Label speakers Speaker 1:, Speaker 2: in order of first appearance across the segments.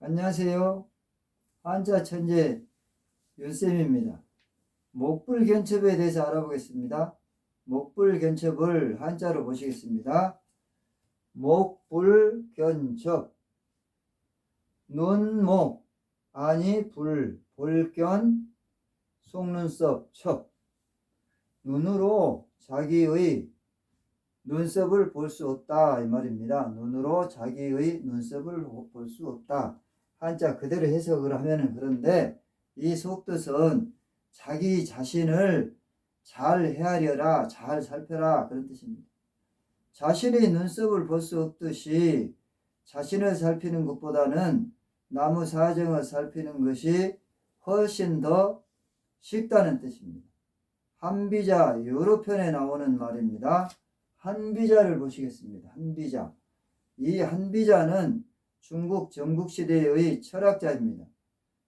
Speaker 1: 안녕하세요. 한자 천재 윤쌤입니다. 목불 견첩에 대해서 알아보겠습니다. 목불 견첩을 한자로 보시겠습니다. 목불 견첩 눈목 아니 불 볼견 속눈썹 첩 눈으로 자기의 눈썹을 볼 수 없다 이 말입니다. 눈으로 자기의 눈썹을 볼 수 없다. 한자 그대로 해석을 하면은 그런데 이 속뜻은 자기 자신을 잘 헤아려라, 잘 살펴라 그런 뜻입니다. 자신의 눈썹을 볼 수 없듯이 자신을 살피는 것보다는 나무 사정을 살피는 것이 훨씬 더 쉽다는 뜻입니다. 한비자 여러 편에 나오는 말입니다. 한비자를 보시겠습니다. 한비자. 이 한비자는 중국 전국시대의 철학자입니다.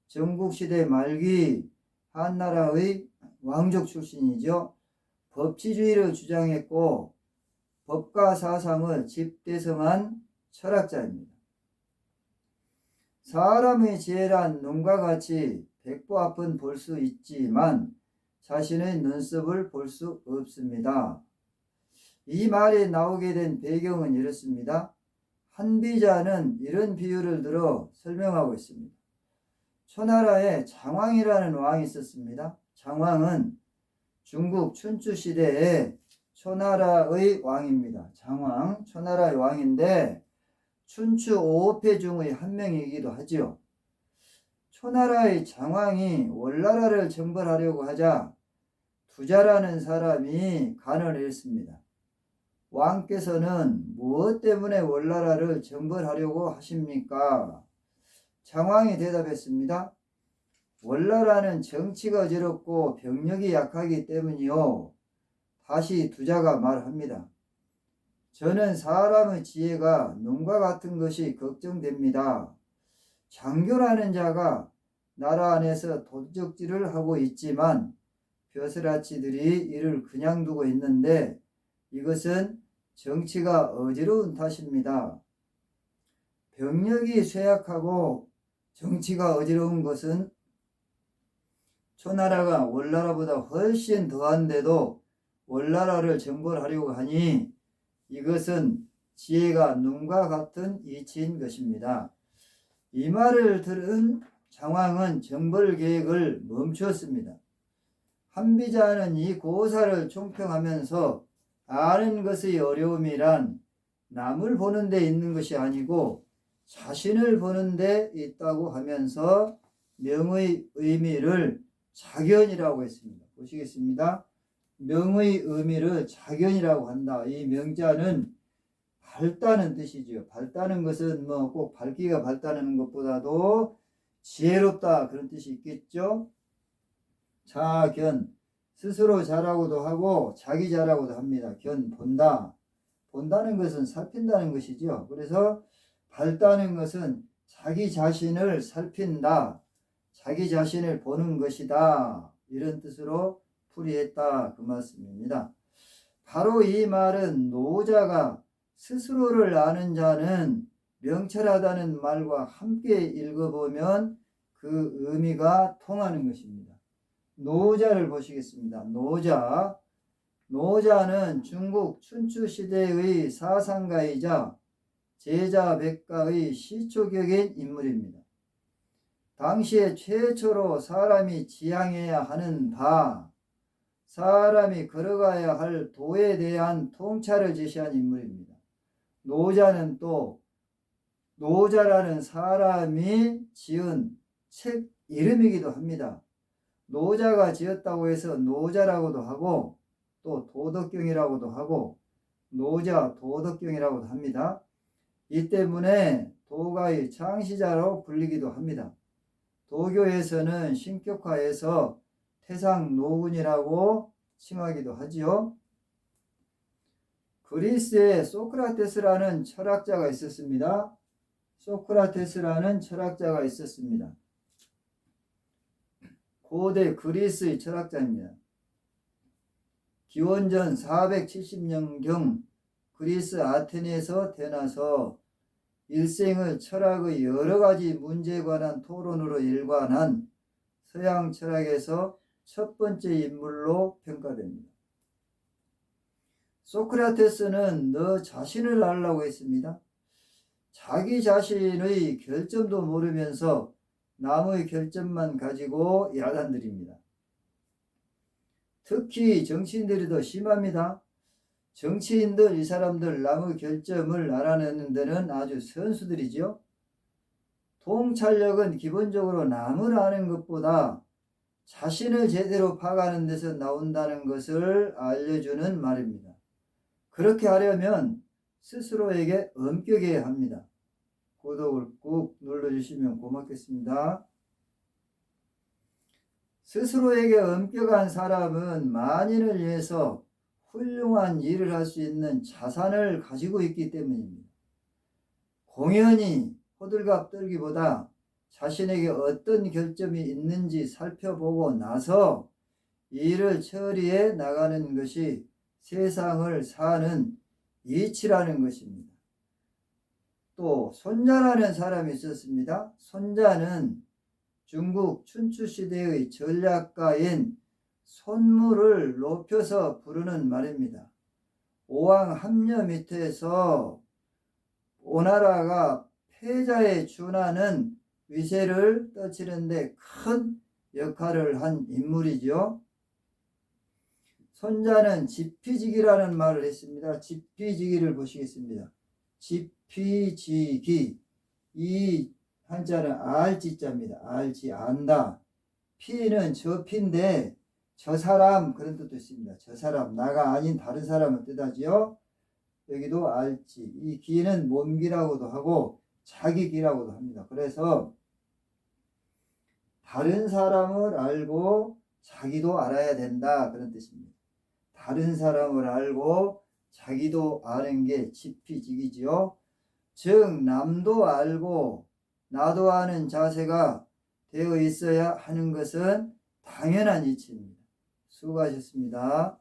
Speaker 1: 전국시대 말기 한나라의 왕족 출신이죠. 법치주의를 주장했고 법과 사상을 집대성한 철학자입니다. 사람의 지혜란 눈과 같이 백보 앞은 볼 수 있지만 자신의 눈썹을 볼 수 없습니다. 이 말이 나오게 된 배경은 이렇습니다. 한비자는 이런 비유를 들어 설명하고 있습니다. 초나라에 장왕이라는 왕이 있었습니다. 장왕은 중국 춘추 시대에 초나라의 왕입니다. 장왕, 초나라의 왕인데 춘추 5패 중의 한 명이기도 하지요. 초나라의 장왕이 월나라를 정벌하려고 하자 두자라는 사람이 간을 했습니다. 왕께서는 무엇 때문에 월나라를 정벌하려고 하십니까? 장왕이 대답했습니다. 월나라는 정치가 어지럽고 병력이 약하기 때문이요. 다시 두자가 말합니다. 저는 사람의 지혜가 눈과 같은 것이 걱정됩니다. 장교라는 자가 나라 안에서 도적질을 하고 있지만 벼슬아치들이 이를 그냥 두고 있는데 이것은 정치가 어지러운 탓입니다. 병력이 쇠약하고 정치가 어지러운 것은 초나라가 월나라보다 훨씬 더한데도 월나라를 정벌하려고 하니 이것은 지혜가 눈과 같은 이치인 것입니다. 이 말을 들은 장왕은 정벌 계획을 멈추었습니다. 한비자는 이 고사를 총평하면서 아는 것의 어려움이란 남을 보는 데 있는 것이 아니고 자신을 보는 데 있다고 하면서 명의 의미를 자견이라고 했습니다. 보시겠습니다. 명의 의미를 자견이라고 한다. 이 명자는 밝다는 뜻이지요. 밝다는 것은 뭐 꼭 밝기가 밝다는 것보다도 지혜롭다 그런 뜻이 있겠죠. 자견 스스로 잘하고도 하고 자기 잘하고도 합니다. 견 본다. 본다는 것은 살핀다는 것이죠. 그래서 밝다는 것은 자기 자신을 살핀다. 자기 자신을 보는 것이다. 이런 뜻으로 풀이했다. 그 말씀입니다. 바로 이 말은 노자가 스스로를 아는 자는 명철하다는 말과 함께 읽어보면 그 의미가 통하는 것입니다. 노자를 보시겠습니다. 노자. 노자는 중국 춘추 시대의 사상가이자 제자 백가의 시초격인 인물입니다. 당시에 최초로 사람이 지향해야 하는 바, 사람이 걸어가야 할 도에 대한 통찰을 제시한 인물입니다. 노자는 또 노자라는 사람이 지은 책 이름이기도 합니다. 노자가 지었다고 해서 노자라고도 하고 또 도덕경이라고도 하고 노자 도덕경이라고도 합니다. 이 때문에 도가의 창시자로 불리기도 합니다. 도교에서는 신격화해서 태상 노군이라고 칭하기도 하지요. 그리스에 소크라테스라는 철학자가 있었습니다. 소크라테스라는 철학자가 있었습니다. 고대 그리스의 철학자입니다. 기원전 470년경 그리스 아테네에서 태어나서 일생을 철학의 여러 가지 문제에 관한 토론으로 일관한 서양 철학에서 첫 번째 인물로 평가됩니다. 소크라테스는 너 자신을 알라고 했습니다. 자기 자신의 결점도 모르면서 남의 결점만 가지고 야단들입니다. 특히 정치인들이 더 심합니다. 정치인들, 이 사람들 남의 결점을 알아내는 데는 아주 선수들이죠. 통찰력은 기본적으로 남을 아는 것보다 자신을 제대로 파가는 데서 나온다는 것을 알려주는 말입니다. 그렇게 하려면 스스로에게 엄격해야 합니다. 구독을 꾹 눌러주시면 고맙겠습니다. 스스로에게 엄격한 사람은 만인을 위해서 훌륭한 일을 할 수 있는 자산을 가지고 있기 때문입니다. 공연히 호들갑 떨기보다 자신에게 어떤 결점이 있는지 살펴보고 나서 이를 처리해 나가는 것이 세상을 사는 이치라는 것입니다. 또 손자라는 사람이 있었습니다. 손자는 중국 춘추 시대의 전략가인 손무를 높여서 부르는 말입니다. 오왕 합려 밑에서 오나라가 패자에 준하는 위세를 떠치는데 큰 역할을 한 인물이죠. 손자는 지피지기라는 말을 했습니다. 지피지기를 보시겠습니다. 지 피지기 이 한자는 알지자입니다. 알지 안다. 피는 저 피인데 저 사람 그런 뜻도 있습니다. 저 사람 나가 아닌 다른 사람을 뜻하지요. 여기도 알지. 이 기는 몸기라고도 하고 자기 기라고도 합니다. 그래서 다른 사람을 알고 자기도 알아야 된다 그런 뜻입니다. 다른 사람을 알고 자기도 아는 게 지피지기지요. 즉 남도 알고 나도 아는 자세가 되어 있어야 하는 것은 당연한 이치입니다. 수고하셨습니다.